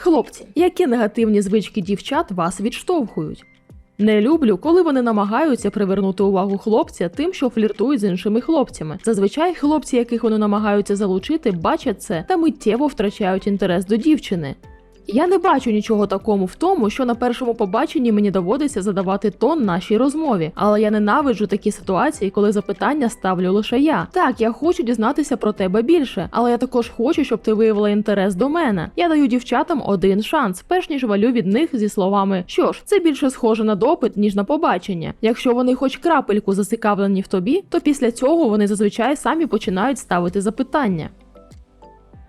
Хлопці, які негативні звички дівчат вас відштовхують? Не люблю, коли вони намагаються привернути увагу хлопця тим, що фліртують з іншими хлопцями. Зазвичай хлопці, яких вони намагаються залучити, бачать це та миттєво втрачають інтерес до дівчини. Я не бачу нічого такому в тому, що на першому побаченні мені доводиться задавати тон нашій розмові, але я ненавиджу такі ситуації, коли запитання ставлю лише я. Так, я хочу дізнатися про тебе більше, але я також хочу, щоб ти виявила інтерес до мене. Я даю дівчатам один шанс, перш ніж валю від них зі словами: що ж, це більше схоже на допит, ніж на побачення. Якщо вони хоч крапельку зацікавлені в тобі, то після цього вони зазвичай самі починають ставити запитання.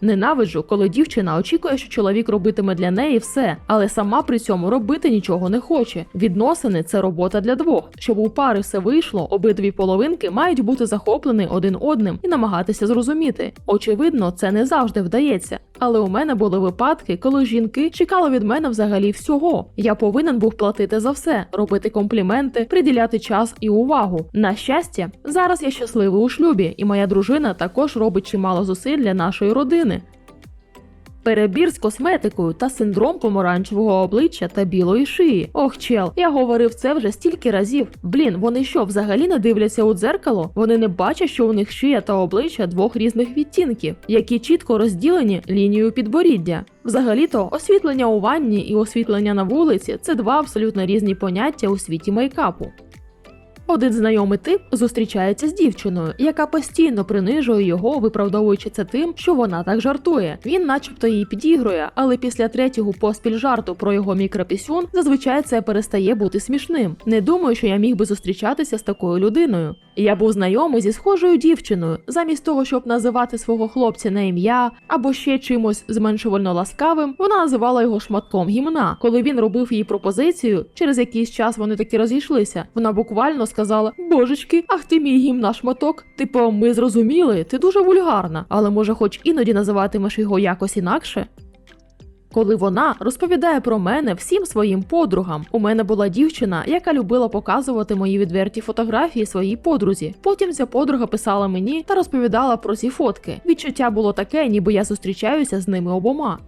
Ненавиджу, коли дівчина очікує, що чоловік робитиме для неї все, але сама при цьому робити нічого не хоче. Відносини це робота для двох. Щоб у пари все вийшло, обидві половинки мають бути захоплені один одним і намагатися зрозуміти. Очевидно, це не завжди вдається. Але у мене були випадки, коли жінки чекали від мене взагалі всього. Я повинен був платити за все, робити компліменти, приділяти час і увагу. На щастя, зараз я щасливий у шлюбі, і моя дружина також робить чимало зусиль для нашої родини. Перебір з косметикою та синдром помаранчевого обличчя та білої шиї. Ох, чел, я говорив це вже стільки разів. Блін, вони що, взагалі не дивляться у дзеркало? Вони не бачать, що у них шия та обличчя двох різних відтінків, які чітко розділені лінією підборіддя. Взагалі-то освітлення у ванні і освітлення на вулиці це два абсолютно різні поняття у світі мейкапу. Один знайомий тип зустрічається з дівчиною, яка постійно принижує його, виправдовуючи це тим, що вона так жартує. Він, начебто, її підігрує, але після третього поспіль жарту про його мікропісюн зазвичай це перестає бути смішним. Не думаю, що я міг би зустрічатися з такою людиною. Я був знайомий зі схожою дівчиною. Замість того, щоб називати свого хлопця на ім'я або ще чимось зменшувально ласкавим, вона називала його шматком гімна. Коли він робив їй пропозицію, через якийсь час вони таки розійшлися. Вона буквально сказала: Божечки, ах ти мій гімна шматок. Типу, ми зрозуміли, ти дуже вульгарна, але може, хоч іноді називатимеш його якось інакше. Коли вона розповідає про мене всім своїм подругам. У мене була дівчина, яка любила показувати мої відверті фотографії своїй подрузі. Потім ця подруга писала мені та розповідала про ці фотки. Відчуття було таке, ніби я зустрічаюся з ними обома.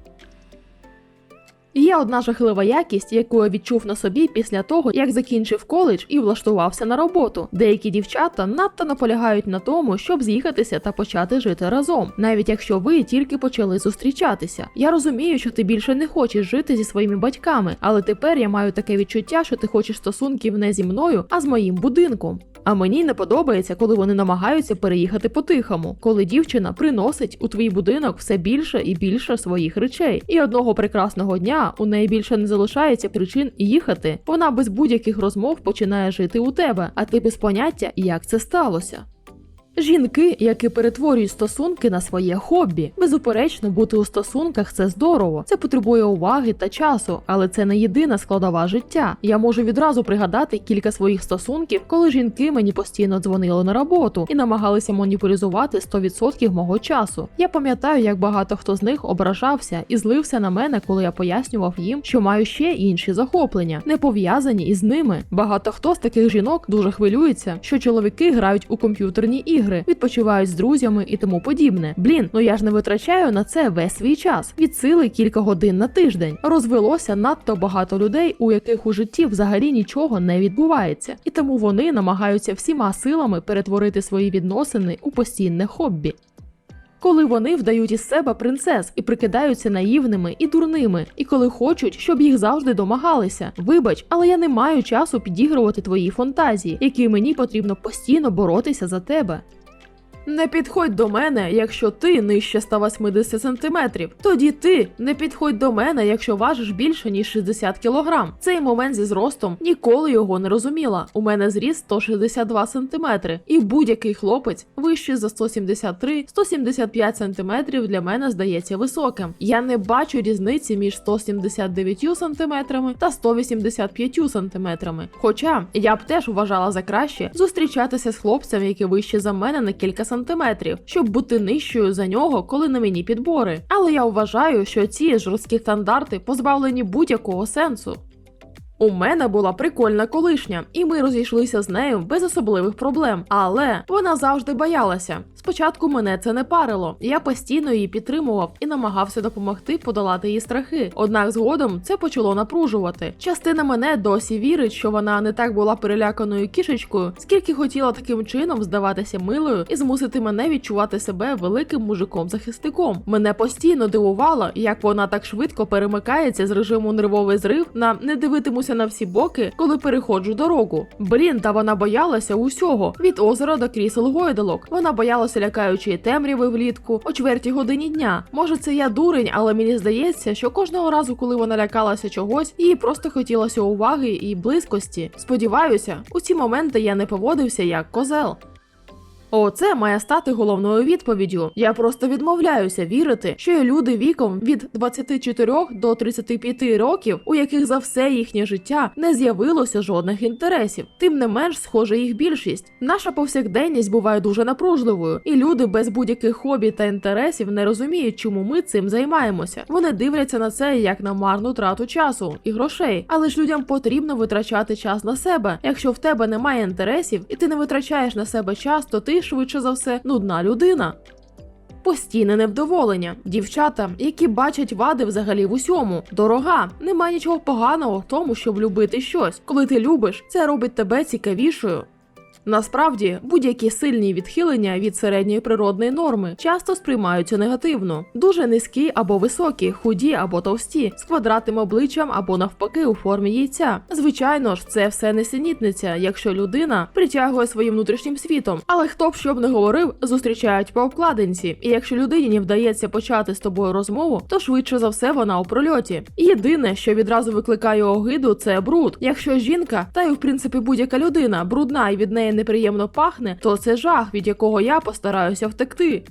Є одна жахлива якість, яку я відчув на собі після того, як закінчив коледж і влаштувався на роботу. Деякі дівчата надто наполягають на тому, щоб з'їхатися та почати жити разом, навіть якщо ви тільки почали зустрічатися. Я розумію, що ти більше не хочеш жити зі своїми батьками, але тепер я маю таке відчуття, що ти хочеш стосунків не зі мною, а з моїм будинком. А мені не подобається, коли вони намагаються переїхати по-тихому, коли дівчина приносить у твій будинок все більше і більше своїх речей. І одного прекрасного дня у неї більше не залишається причин їхати. Вона без будь-яких розмов починає жити у тебе, а ти без поняття, як це сталося. Жінки, які перетворюють стосунки на своє хобі. Безуперечно, бути у стосунках це здорово. Це потребує уваги та часу, але це не єдина складова життя. Я можу відразу пригадати кілька своїх стосунків, коли жінки мені постійно дзвонили на роботу і намагалися моніполізувати 100% мого часу. Я пам'ятаю, як багато хто з них ображався і злився на мене, коли я пояснював їм, що маю ще інші захоплення, не пов'язані із ними. Багато хто з таких жінок дуже хвилюється, що чоловіки грають у комп'ютерні ігри відпочивають з друзями і тому подібне. Блін, ну я ж не витрачаю на це весь свій час. Від сили кілька годин на тиждень. Розвелося надто багато людей, у яких у житті взагалі нічого не відбувається, і тому вони намагаються всіма силами перетворити свої відносини у постійне хобі. Коли вони вдають із себе принцес і прикидаються наївними і дурними, і коли хочуть, щоб їх завжди домагалися. Вибач, але я не маю часу підігрувати твої фантазії, які мені потрібно постійно боротися за тебе. Не підходь до мене, якщо ти нижче 180 сантиметрів. Тоді ти не підходь до мене, якщо важиш більше ніж 60 кілограм. Цей момент зі зростом ніколи його не розуміла. У мене зріст 162 сантиметри, і будь-який хлопець вищий за 173-175 сантиметрів для мене здається високим. Я не бачу різниці між 179 сантиметрами та 185 сантиметрами. Хоча я б теж вважала за краще зустрічатися з хлопцем, який вище за мене на кілька сантиметрів, щоб бути нижчою за нього, коли на мені підбори. Але я вважаю, що ці жорсткі стандарти позбавлені будь-якого сенсу. У мене була прикольна колишня, і ми розійшлися з нею без особливих проблем. Але вона завжди боялася. Спочатку мене це не парило. Я постійно її підтримував і намагався допомогти подолати її страхи. Однак згодом це почало напружувати. Частина мене досі вірить, що вона не так була переляканою кішечкою, скільки хотіла таким чином здаватися милою і змусити мене відчувати себе великим мужиком-захисником. Мене постійно дивувало, як вона так швидко перемикається з режиму нервовий зрив на не дивитимуся на всі боки, коли переходжу дорогу. Блін, та вона боялася усього від озера до крісел гойдалок. Вона боялася лякаючої темряви влітку о чвертій годині дня. Може, це я дурень, але мені здається, що кожного разу, коли вона лякалася чогось, їй просто хотілося уваги і близькості. Сподіваюся, у ці моменти я не поводився як козел. Оце має стати головною відповіддю. Я просто відмовляюся вірити, що є люди віком від 24 до 35 років, у яких за все їхнє життя не з'явилося жодних інтересів. Тим не менш, схоже, їх більшість. Наша повсякденність буває дуже напружливою, і люди без будь-яких хобі та інтересів не розуміють, чому ми цим займаємося. Вони дивляться на це як на марну трату часу і грошей. Але ж людям потрібно витрачати час на себе. Якщо в тебе немає інтересів і ти не витрачаєш на себе час, то ти швидше за все нудна людина. Постійне невдоволення. Дівчата, які бачать вади взагалі в усьому. Дорога, нема нічого поганого в тому, щоб любити щось. Коли ти любиш, це робить тебе цікавішою. Насправді, будь-які сильні відхилення від середньої природної норми часто сприймаються негативно. Дуже низькі або високі, худі або товсті, з квадратним обличчям або навпаки у формі яйця. Звичайно ж, це все несенітниця, якщо людина притягує своїм внутрішнім світом. Але хто б що б не говорив, зустрічають по обкладинці. І якщо людині не вдається почати з тобою розмову, то швидше за все вона у прольоті. Єдине, що відразу викликає огиду, це бруд. Якщо жінка, та й в принципі будь-яка людина брудна і від неї неприємно пахне, то це жах, від якого я постараюся втекти.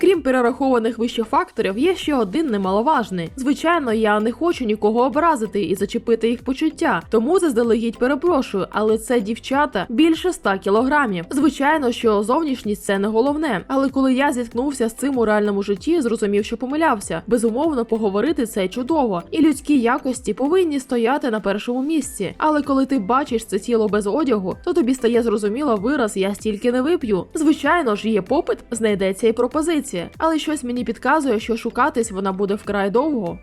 Крім перерахованих вище факторів, є ще один немаловажний. Звичайно, я не хочу нікого образити і зачепити їх почуття, тому заздалегідь перепрошую, але це дівчата більше 100 кілограмів. Звичайно, що зовнішність це не головне, але коли я зіткнувся з цим у реальному житті, зрозумів, що помилявся. Безумовно, поговорити це чудово, і людські якості повинні стояти на першому місці. Але коли ти бачиш це тіло без одягу, то тобі стає зрозуміло вираз я стільки не вип'ю. Звичайно ж, є попит, знайдеться і пропозиція але щось мені підказує, що шукатись вона буде вкрай довго.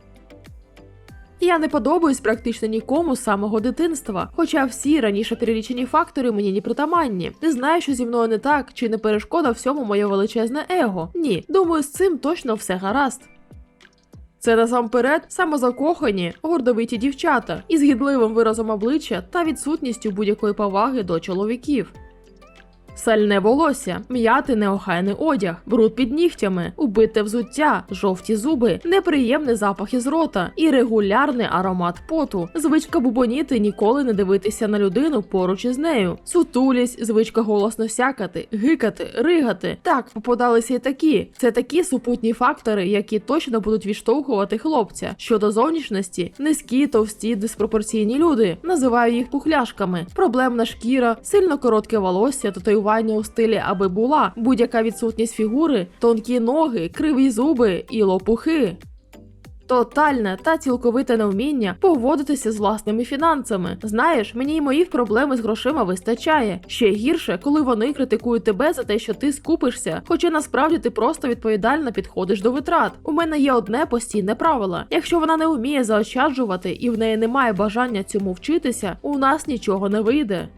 Я не подобаюсь практично нікому з самого дитинства, хоча всі раніше перелічені фактори мені не притаманні. Не знаю, що зі мною не так, чи не перешкода всьому моє величезне его. Ні, думаю, з цим точно все гаразд. Це насамперед самозакохані, гордовиті дівчата із гідливим виразом обличчя та відсутністю будь-якої поваги до чоловіків. Сальне волосся, м'ятий неохайний одяг, бруд під нігтями, убите взуття, жовті зуби, неприємний запах із рота і регулярний аромат поту. Звичка бубоніти ніколи не дивитися на людину поруч із нею. Сутулість, звичка голосно сякати, гикати, ригати. Так, попадалися й такі. Це такі супутні фактори, які точно будуть відштовхувати хлопця. Щодо зовнішності, низькі, товсті, диспропорційні люди. Називаю їх пухляшками. Проблемна шкіра, сильно коротке волосся, татуювання у стилі аби була, будь-яка відсутність фігури, тонкі ноги, криві зуби і лопухи. Тотальне та цілковите невміння поводитися з власними фінансами. Знаєш, мені й моїх проблем з грошима вистачає. Ще гірше, коли вони критикують тебе за те, що ти скупишся, хоча насправді ти просто відповідально підходиш до витрат. У мене є одне постійне правило: якщо вона не вміє заощаджувати і в неї немає бажання цьому вчитися, у нас нічого не вийде.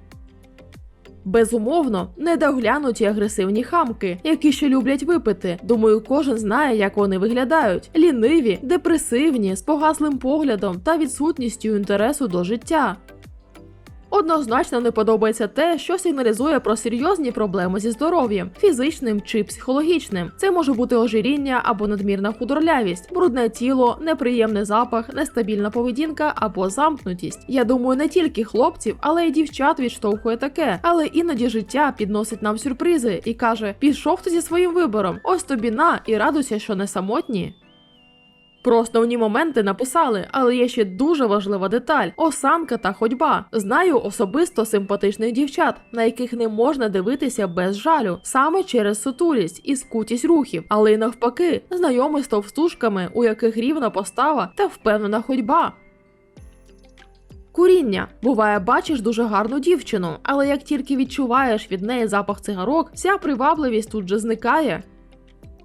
Безумовно, недоглянуті агресивні хамки, які ще люблять випити. Думаю, кожен знає, як вони виглядають: ліниві, депресивні, з погаслим поглядом та відсутністю інтересу до життя. Однозначно не подобається те, що сигналізує про серйозні проблеми зі здоров'ям, фізичним чи психологічним. Це може бути ожиріння або надмірна худорлявість, брудне тіло, неприємний запах, нестабільна поведінка або замкнутість. Я думаю, не тільки хлопців, але й дівчат відштовхує таке. Але іноді життя підносить нам сюрпризи і каже: пішов ти зі своїм вибором, ось тобі на і радуйся, що не самотні. Про основні моменти написали, але є ще дуже важлива деталь: осанка та ходьба. Знаю особисто симпатичних дівчат, на яких не можна дивитися без жалю, саме через сутулість і скутість рухів, але й навпаки, знайомі з товстушками, у яких рівна постава та впевнена ходьба. Куріння. Буває, бачиш дуже гарну дівчину, але як тільки відчуваєш від неї запах цигарок, вся привабливість тут же зникає.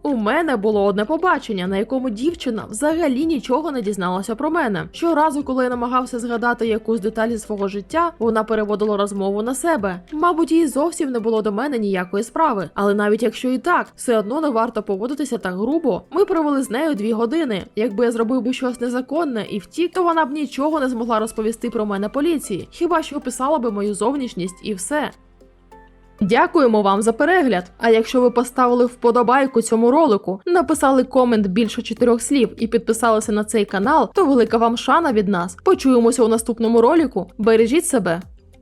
У мене було одне побачення, на якому дівчина взагалі нічого не дізналася про мене. Щоразу, коли я намагався згадати якусь деталь зі свого життя, вона переводила розмову на себе. Мабуть, їй зовсім не було до мене ніякої справи. Але навіть якщо і так, все одно не варто поводитися так грубо. Ми провели з нею дві години. Якби я зробив би щось незаконне і втік, то вона б нічого не змогла розповісти про мене поліції. Хіба що описала би мою зовнішність і все. Дякуємо вам за перегляд. А якщо ви поставили вподобайку цьому ролику, написали комент більше чотирьох слів і підписалися на цей канал, то велика вам шана від нас. Почуємося у наступному ролику. Бережіть себе.